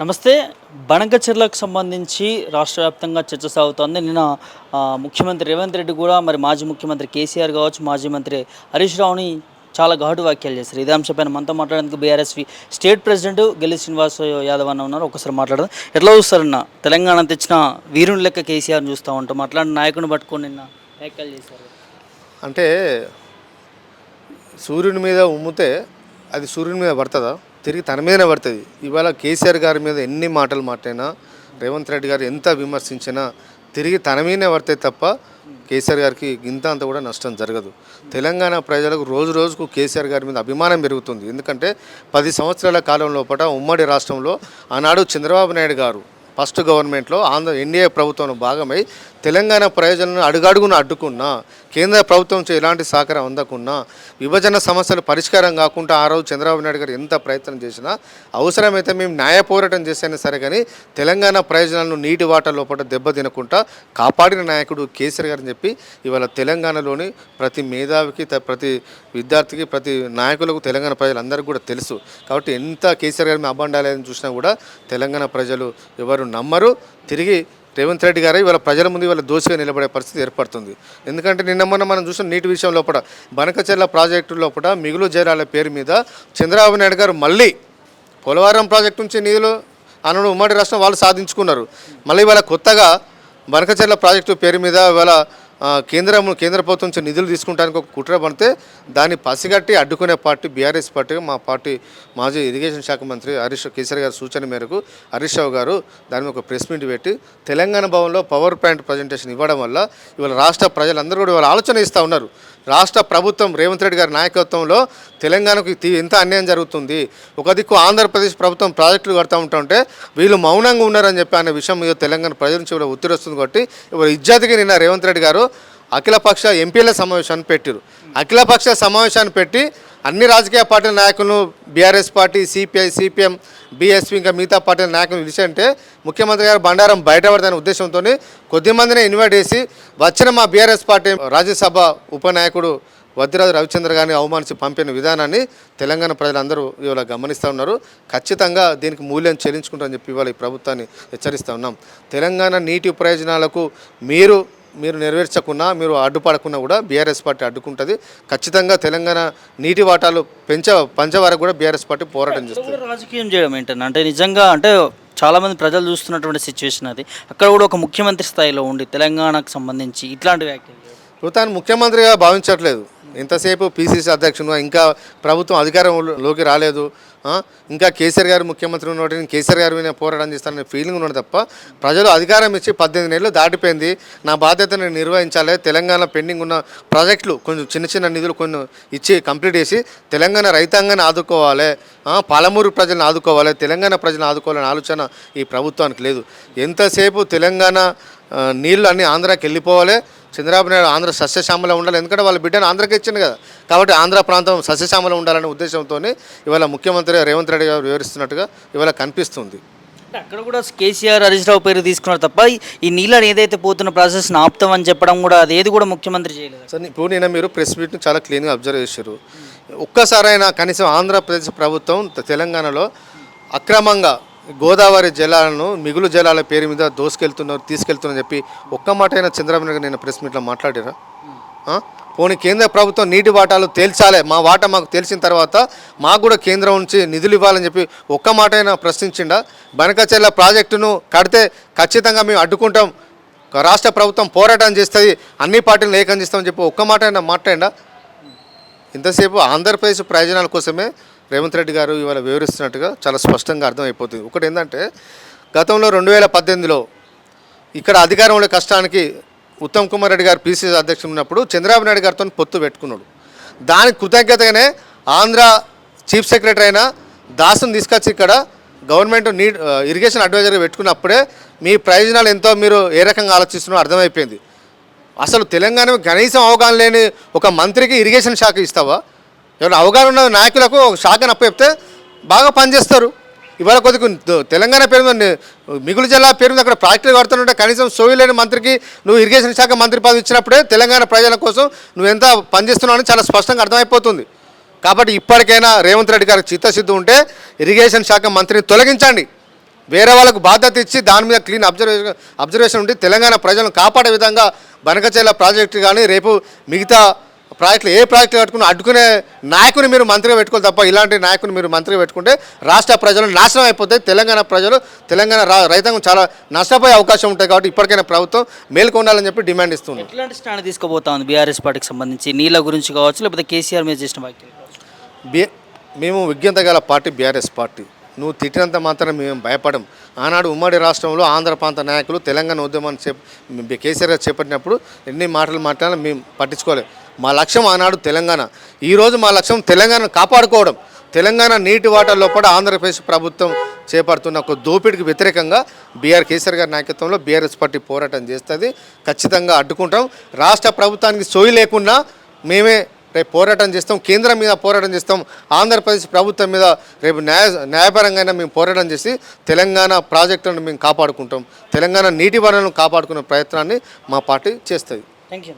నమస్తే. బనకచెర్లకు సంబంధించి రాష్ట్ర వ్యాప్తంగా చర్చ సాగుతోంది. నిన్న ముఖ్యమంత్రి రేవంత్ రెడ్డి కూడా మరి మాజీ ముఖ్యమంత్రి కేసీఆర్ కావచ్చు మాజీ మంత్రి హరీష్ రావుని చాలా ఘాటు వ్యాఖ్యలు చేశారు. ఇదే అంశంపైన మనతో మాట్లాడేందుకు BRSV state president Gellu Srinivas Yadav అన్న ఉన్నారు. ఒకసారి మాట్లాడదాం. ఎట్లా చూస్తారన్న? తెలంగాణ తెచ్చిన వీరుని లెక్క కేసీఆర్ని చూస్తూ ఉంటాం. అట్లాంటి నాయకుని పట్టుకొని నిన్న వ్యాఖ్యలు చేశారు. అంటే సూర్యుని మీద ఉమ్మితే అది సూర్యుని మీద పడుతుందా? తిరిగి తన మీదనే పడుతుంది. ఇవాళ కేసీఆర్ గారి మీద ఎన్ని మాటలు మాట్లాడినా రేవంత్ రెడ్డి గారు ఎంత విమర్శించినా తిరిగి తన మీదనే పడతాయి తప్ప కేసీఆర్ గారికి ఇంత అంత కూడా నష్టం జరగదు. తెలంగాణ ప్రజలకు రోజు రోజుకు కేసీఆర్ గారి మీద అభిమానం పెరుగుతుంది. ఎందుకంటే పది సంవత్సరాల కాలం లోపల ఉమ్మడి రాష్ట్రంలో ఆనాడు చంద్రబాబు నాయుడు గారు ఫస్ట్ గవర్నమెంట్లో ఆంధ్ర ఎన్డీఏ ప్రభుత్వంలో భాగమై తెలంగాణ ప్రయోజనాలను అడుగడుగున అడ్డుకున్నా కేంద్ర ప్రభుత్వం ఎలాంటి సహకారం అందకున్నా విభజన సమస్యలు పరిష్కారం కాకుండా ఆ రోజు చంద్రబాబు నాయుడు గారు ఎంత ప్రయత్నం చేసినా అవసరమైతే మేము న్యాయ పోరాటం చేసైనా సరే కానీ తెలంగాణ ప్రయోజనాలను నీటి వాటర్ లోపల దెబ్బ తినకుండా కాపాడిన నాయకుడు కేసీఆర్ గారు అని చెప్పి ఇవాళ తెలంగాణలోని ప్రతి మేధావికి త- ప్రతి విద్యార్థికి ప్రతి నాయకులకు తెలంగాణ ప్రజలందరికీ కూడా తెలుసు. కాబట్టి ఎంత కేసీఆర్ గారి మీద చూసినా కూడా తెలంగాణ ప్రజలు ఎవరు నమ్మరు. తిరిగి రేవంత్ రెడ్డి గారు ఇవాళ ప్రజల ముందు ఇవాళ దోషిగా నిలబడే పరిస్థితి ఏర్పడుతుంది. ఎందుకంటే నిన్న మొన్న మనం చూసిన నీటి విషయం లోపల బనకచెర్ల ప్రాజెక్టు లోపల మిగులు జలాల పేరు మీద చంద్రబాబు నాయుడు గారు మళ్ళీ పోలవరం ప్రాజెక్టు నుంచి నిధులు అనడు ఉమ్మడి రాష్ట్రం వాళ్ళు సాధించుకున్నారు. మళ్ళీ ఇవాళ కొత్తగా బనకచెర్ల ప్రాజెక్టు పేరు మీద ఇవాళ కేంద్రం కేంద్ర ప్రభుత్వం నుంచి నిధులు తీసుకుంటానికి ఒక కుట్ర పడితే దాన్ని పసిగట్టి అడ్డుకునే పార్టీ బీఆర్ఎస్ పార్టీ మా పార్టీ మాజీ ఇరిగేషన్ శాఖ మంత్రి హరీష్ కేసీఆర్ గారి సూచన మేరకు హరీష్ రావు గారు దాని మీద ఒక ప్రెస్ మీట్ పెట్టి తెలంగాణ భవన్లో పవర్ పాయింట్ ప్రజెంటేషన్ ఇవ్వడం వల్ల ఇవాళ రాష్ట్ర ప్రజలందరూ కూడా ఇవాళ ఆలోచన ఇస్తూ ఉన్నారు. రాష్ట్ర ప్రభుత్వం రేవంత్ రెడ్డి గారి నాయకత్వంలో తెలంగాణకు ఎంత అన్యాయం జరుగుతుంది. ఒక దిక్కు ఆంధ్రప్రదేశ్ ప్రభుత్వం ప్రాజెక్టులు కడతా ఉంటుంటే వీళ్ళు మౌనంగా ఉన్నారని చెప్పి అనే విషయం మీద తెలంగాణ ప్రజల నుంచి కూడా ఒత్తిడి వస్తుంది కాబట్టి ఇవాళ ఇజ్జాతికి నిన్న రేవంత్ రెడ్డి గారు అఖిలపక్ష ఎంపీల సమావేశాన్ని పెట్టారు. అఖిలపక్ష సమావేశాన్ని పెట్టి అన్ని రాజకీయ పార్టీల నాయకులను BRS party CPI CPM BSP ఇంకా మిగతా పార్టీల నాయకులు పిలిచారంటే ముఖ్యమంత్రి గారు బండారం బయటపడదనే ఉద్దేశంతో కొద్ది మందిని ఇన్వైట్ చేసి వచ్చిన మా బీఆర్ఎస్ పార్టీ రాజ్యసభ ఉపనాయకుడు వద్దిరాజు రవిచంద్ర గారిని అవమానించి పంపిన విధానాన్ని తెలంగాణ ప్రజలందరూ ఇవాళ గమనిస్తూ ఉన్నారు. ఖచ్చితంగా దీనికి మూల్యం చెల్లించుకుంటారని చెప్పి ఇవాళ ఈ ప్రభుత్వాన్ని హెచ్చరిస్తూ ఉన్నాం. తెలంగాణ నీటి ప్రయోజనాలకు మీరు మీరు నెరవేర్చకున్నా మీరు అడ్డుపడకున్నా కూడా బీఆర్ఎస్ పార్టీ అడ్డుకుంటుంది. ఖచ్చితంగా తెలంగాణ నీటి వాటాలు పెంచ పంచే వరకు కూడా బీఆర్ఎస్ పార్టీ పోరాటం చేస్తుంది. రాజకీయం చేయడం ఏంటన్నా? అంటే నిజంగా అంటే చాలా మంది ప్రజలు చూస్తున్నటువంటి సిచ్యువేషన్ అది. అక్కడ కూడా ఒక ముఖ్యమంత్రి స్థాయిలో ఉండి తెలంగాణకు సంబంధించి ఇట్లాంటి వ్యాఖ్యలు. ఇప్పుడు తాను ముఖ్యమంత్రిగా భావించట్లేదు. ఎంతసేపు పిసిసి అధ్యక్షుడు ఇంకా ప్రభుత్వం అధికారంలోకి రాలేదు. ఇంకా కేసీఆర్ గారు ముఖ్యమంత్రి ఉన్నటువంటి కేసీఆర్ గారి మీద పోరాటం చేస్తాననే ఫీలింగ్ ఉన్నది తప్ప ప్రజలు అధికారం ఇచ్చి పద్దెనిమిది నెలలు దాటిపోయింది. నా బాధ్యత నేను నిర్వహించాలి. తెలంగాణ పెండింగ్ ఉన్న ప్రాజెక్టులు కొంచెం చిన్న చిన్న నిధులు కొన్ని ఇచ్చి కంప్లీట్ చేసి తెలంగాణ రైతాంగాన్ని ఆదుకోవాలి. పాలమూరు ప్రజలను ఆదుకోవాలి. తెలంగాణ ప్రజలను ఆదుకోవాలనే ఆలోచన ఈ ప్రభుత్వానికి లేదు. ఎంతసేపు తెలంగాణ నీళ్ళు అన్నీ ఆంధ్రాకి వెళ్ళిపోవాలి. చంద్రబాబు నాయుడు ఆంధ్ర సస్యశ్యామల ఉండాలి. ఎందుకంటే వాళ్ళ బిడ్డను ఆంధ్రకి ఇచ్చింది కదా. కాబట్టి ఆంధ్ర ప్రాంతం సస్యశ్యామల ఉండాలనే ఉద్దేశంతో ఇవాళ ముఖ్యమంత్రి రేవంత్ రెడ్డి గారు వివరిస్తున్నట్టుగా ఇవాళ కనిపిస్తుంది. అక్కడ కూడా కేసీఆర్ హరీష్ రావు పేరు తీసుకున్నారు తప్ప ఈ- నీళ్ళని ఏదైతే పోతున్న ప్రాసెస్ని ఆపుతామని చెప్పడం కూడా అది ఏది కూడా ముఖ్యమంత్రి చేయలేదు. సార్ ఇప్పుడు నేను మీరు ప్రెస్ మీట్ని చాలా క్లీన్గా అబ్జర్వ్ చేశారు. ఒక్కసారైనా కనీసం ఆంధ్రప్రదేశ్ ప్రభుత్వం తెలంగాణలో అక్రమంగా గోదావరి జలాలను మిగులు జలాల పేరు మీద దోసుకెళ్తున్నారు తీసుకెళ్తున్నారు చెప్పి ఒక్క మాట అయినా చంద్రబాబు నాయుడు నేను ప్రెస్ మీట్లో మాట్లాడారా? పోనీ కేంద్ర ప్రభుత్వం నీటి వాటాలు తేల్చాలే మా వాటా మాకు తెలిసిన తర్వాత మాకు కూడా కేంద్రం నుంచి నిధులు ఇవ్వాలని చెప్పి ఒక్క మాట అయినా ప్రశ్నించిండా? బనకచెర్ల ప్రాజెక్టును కడితే ఖచ్చితంగా మేము అడ్డుకుంటాం రాష్ట్ర ప్రభుత్వం పోరాటం చేస్తుంది అన్ని పార్టీలు ఏకం చేస్తామని చెప్పి ఒక్క మాట అయినా మాట్లాడిండా? ఇంతసేపు ఆంధ్రప్రదేశ్ ప్రయోజనాల కోసమే రేవంత్ రెడ్డి గారు ఇవాళ వివరిస్తున్నట్టుగా చాలా స్పష్టంగా అర్థమైపోతుంది. ఒకటి ఏంటంటే గతంలో రెండు వేల పద్దెనిమిదిలో ఇక్కడ అధికారంలో కష్టానికి ఉత్తమ్ కుమార్ రెడ్డి గారు పీసీసీ అధ్యక్షుడు ఉన్నప్పుడు చంద్రబాబు నాయుడు గారితో పొత్తు పెట్టుకున్నాడు. దానికి కృతజ్ఞతగానే ఆంధ్ర చీఫ్ సెక్రటరీ అయిన దాసుని తీసుకొచ్చి ఇక్కడ గవర్నమెంట్ నీడ్ ఇరిగేషన్ అడ్వైజర్గా పెట్టుకున్నప్పుడే మీ ప్రయోజనాలు ఎంతో మీరు ఏ రకంగా ఆలోచిస్తున్నారో అర్థమైపోయింది. అసలు తెలంగాణ కనీసం అవగాహన లేని ఒక మంత్రికి ఇరిగేషన్ శాఖ ఇస్తావా? ఎవరైనా అవగాహన ఉన్న నాయకులకు ఒక శాఖను అప్పచెప్తే బాగా పనిచేస్తారు. ఇవాళ కొద్దిగా తెలంగాణ పేరు మీద మిగులు జిల్లా పేరు మీద అక్కడ ప్రాజెక్టులు కడుతుంటే కనీసం సోయి లేని మంత్రికి నువ్వు ఇరిగేషన్ శాఖ మంత్రి పదవి ఇచ్చినప్పుడే తెలంగాణ ప్రజల కోసం నువ్వు ఎంత పనిచేస్తున్నావు అని చాలా స్పష్టంగా అర్థమైపోతుంది. కాబట్టి ఇప్పటికైనా రేవంత్ రెడ్డి గారికి చిత్తశుద్ధి ఉంటే ఇరిగేషన్ శాఖ మంత్రిని తొలగించండి. వేరే వాళ్ళకు బాధ్యత ఇచ్చి దాని మీద క్లీన్ అబ్జర్వేషన్ అబ్జర్వేషన్ ఉండి తెలంగాణ ప్రజలను కాపాడే విధంగా బనకచేల ప్రాజెక్టు కానీ రేపు మిగతా ప్రాజెక్టులు ఏ ప్రాజెక్టులు కట్టుకుని అడ్డుకునే నాయకుని మీరు మంత్రిగా పెట్టుకోవాలి తప్ప ఇలాంటి నాయకుని మీరు మంత్రిగా పెట్టుకుంటే రాష్ట్ర ప్రజలు నాశనం అయిపోతాయి. తెలంగాణ ప్రజలు తెలంగాణ రా రైతాంగం చాలా నష్టపోయే అవకాశం ఉంటాయి కాబట్టి ఇప్పటికైనా ప్రభుత్వం మేల్కొండాలని చెప్పి డిమాండ్ ఇస్తుంది. ఎట్లాంటి స్టాండ్ తీసుకోబోతా ఉంది బీఆర్ఎస్ పార్టీకి సంబంధించి? నీళ్ళ గురించి కావచ్చు లేకపోతే కేసీఆర్ మీద చేసిన కావచ్చు? బి మేము విజ్ఞత గల పార్టీ బీఆర్ఎస్ పార్టీ. నువ్వు తిట్టినంత మాత్రం మేము భయపడం. ఆనాడు ఉమ్మడి రాష్ట్రంలో ఆంధ్ర ప్రాంత నాయకులు తెలంగాణ ఉద్యమాన్ని చేప కేసీఆర్ గారు చేపట్టినప్పుడు ఎన్ని మాటలు మాట్లాడినా మేము పట్టించుకోలేదు మా లక్ష్యం ఆనాడు తెలంగాణ. ఈరోజు మా లక్ష్యం తెలంగాణను కాపాడుకోవడం. తెలంగాణ నీటి వాటర్ లోపల ఆంధ్రప్రదేశ్ ప్రభుత్వం చేపడుతున్న ఒక దోపిడికి వ్యతిరేకంగా బీఆర్ కేసీఆర్ గారి నాయకత్వంలో బీఆర్ఎస్ పార్టీ పోరాటం చేస్తుంది. ఖచ్చితంగా అడ్డుకుంటాం. రాష్ట్ర ప్రభుత్వానికి సోయి లేకున్నా మేమే రేపు పోరాటం చేస్తాం. కేంద్రం మీద పోరాటం చేస్తాం. ఆంధ్రప్రదేశ్ ప్రభుత్వం మీద రేపు న్యాయ న్యాయపరంగా మేము పోరాటం చేసి తెలంగాణ ప్రాజెక్టులను మేము కాపాడుకుంటాం. తెలంగాణ నీటి వనరులను కాపాడుకునే ప్రయత్నాన్ని మా పార్టీ చేస్తుంది. Thank you